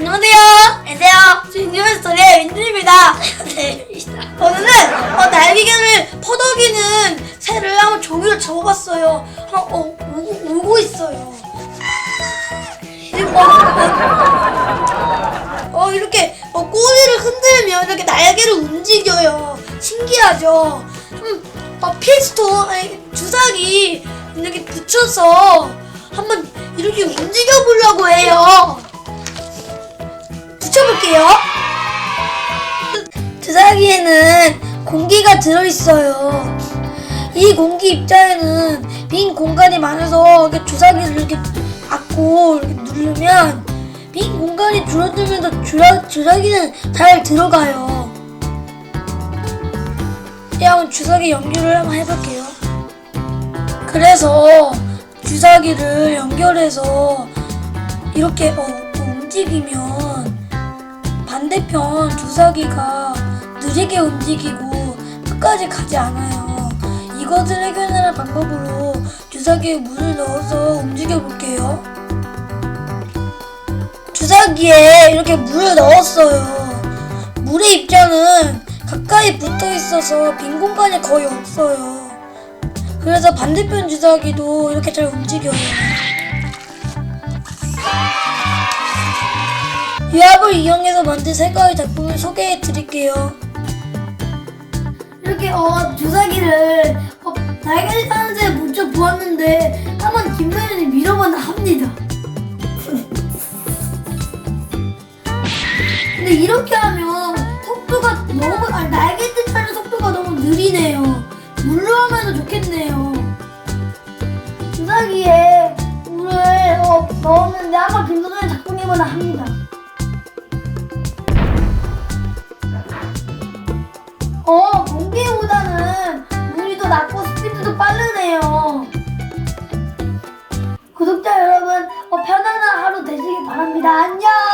안녕하세요. 안녕하세요. 진유의 스토리의 민준입니다. 네, 오늘은 어, 날개를 퍼덕이는 새를 한번 종이로 접어봤어요. 어, 어, 울고, 울고 있어요. 그리고 어, 어, 어, 이렇게 어, 꼬리를 흔들면 이렇게 날개를 움직여요. 신기하죠? 음, 어, 필스톤, 아니, 주사기 이렇게 붙여서 한번 이렇게 움직여 보려고 해요. 붙여볼게요. 주사기에는 공기가 들어있어요. 이 공기 입자에는 빈 공간이 많아서 주사기를 이렇게 받고 이렇게 누르면 빈 공간이 줄어들면서 주라, 주사기는 잘 들어가요. 예, 한번 주사기 연결을 한번 해볼게요. 그래서 주사기를 연결해서 이렇게 어, 움직이면 반대편 주사기가 느리게 움직이고 끝까지 가지 않아요. 이것을 해결하는 방법으로 주사기에 물을 넣어서 움직여 볼게요. 주사기에 이렇게 물을 넣었어요. 물의 입자는 가까이 붙어 있어서 빈 공간이 거의 없어요. 그래서 반대편 주사기도 이렇게 잘 움직여요. 유압을 이용해서 만든 세 가지 작품을 소개해 드릴게요. 이렇게 어 주사기를 어, 날개를 타는 새 먼저 보았는데 한번 김도현이 밀어봐나 합니다. 근데 이렇게 하면 속도가 너무 아니 날개짓 하는 속도가 너무 느리네요. 물로 하면 좋겠네요. 주사기에 물을 어, 넣었는데 한번 김도현이 작품해보나 합니다. 공기보다는 물이 더 낮고 스피드도 빠르네요. 구독자 여러분, 어, 편안한 하루 되시길 바랍니다. 안녕!